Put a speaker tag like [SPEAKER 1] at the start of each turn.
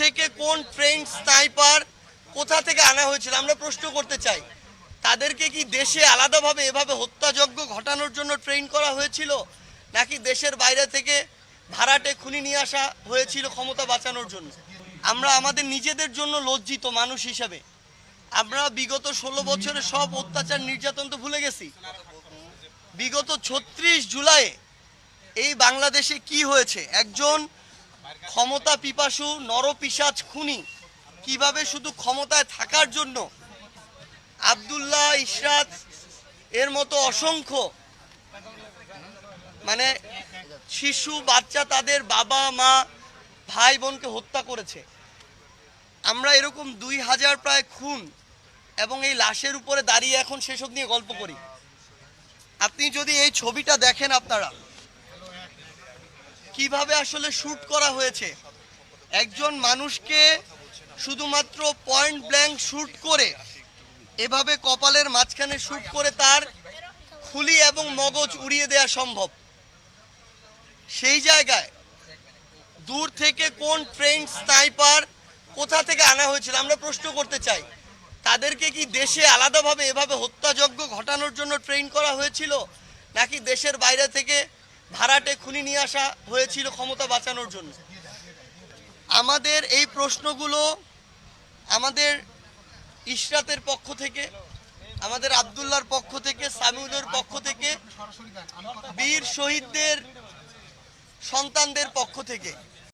[SPEAKER 1] থেকে কোন train, sniper কোথা থেকে আনা হয়েছিল, আমরা প্রশ্ন করতে চাই। তাদেরকে কি দেশে আলাদাভাবে এভাবে হত্যাযজ্ঞ ঘটানোর জন্য ট্রেন করা হয়েছিল, নাকি দেশের বাইরে থেকে ভাড়াটে খুনি নিয়ে আসা হয়েছিল ক্ষমতা বাঁচানোর জন্য? আমরা আমাদের নিজেদের জন্য লজ্জিত মানুষ হিসাবে। আমরা বিগত ষোলো বছরে সব অত্যাচার নির্যাতন তো ভুলে গেছি। বিগত ছত্রিশ জুলাই এই বাংলাদেশে কি হয়েছে? একজন ক্ষমতা পিপাসু নরপিসাজ খুনি। কীভাবে শুধু ক্ষমতায় থাকার জন্য? আব্দুল্লাহ ইশরাত এর মতো অসংখ্য মানে শিশু, বাচ্চা তাদের বাবা, মা, ভাই বোনকে হত্যা করেছে। আমরা এরকম দুই হাজার প্রায় খুন এবং এই লাশের উপরে দাঁড়িয়ে এখন সেসব নিয়ে গল্প করি। আপনি যদি এই ছবিটা দেখেন আপনারা কীভাবে আসলে শুট করা হয়েছে? একজন মানুষকে শুধুমাত্র পয়েন্ট ব্ল্যাঙ্ক শুট করে, এভাবে কপালের মাঝখানে শুট করে তার খুলি এবং মগজ উড়িয়ে দেওয়া সম্ভব। সেই জায়গায় দূর থেকে কোন ট্রেন স্নাইপার কোথা থেকে আনা হয়েছিল আমরা প্রশ্ন করতে চাই। তাদেরকে কি দেশে আলাদাভাবে এভাবে হত্যাযজ্ঞ ঘটানোর জন্য ট্রেন করা হয়েছিল, নাকি দেশের বাইরে থেকে ভাড়াটে খুনি নিয়ে আসা হয়েছিল ক্ষমতা বাঁচানোর জন্য। আমাদের এই প্রশ্নগুলো আমাদের ইশরাতের পক্ষ থেকে, আমাদের আবদুল্লার পক্ষ থেকে, সামিউলের পক্ষ থেকে, বীর শহীদদের সন্তানদের পক্ষ থেকে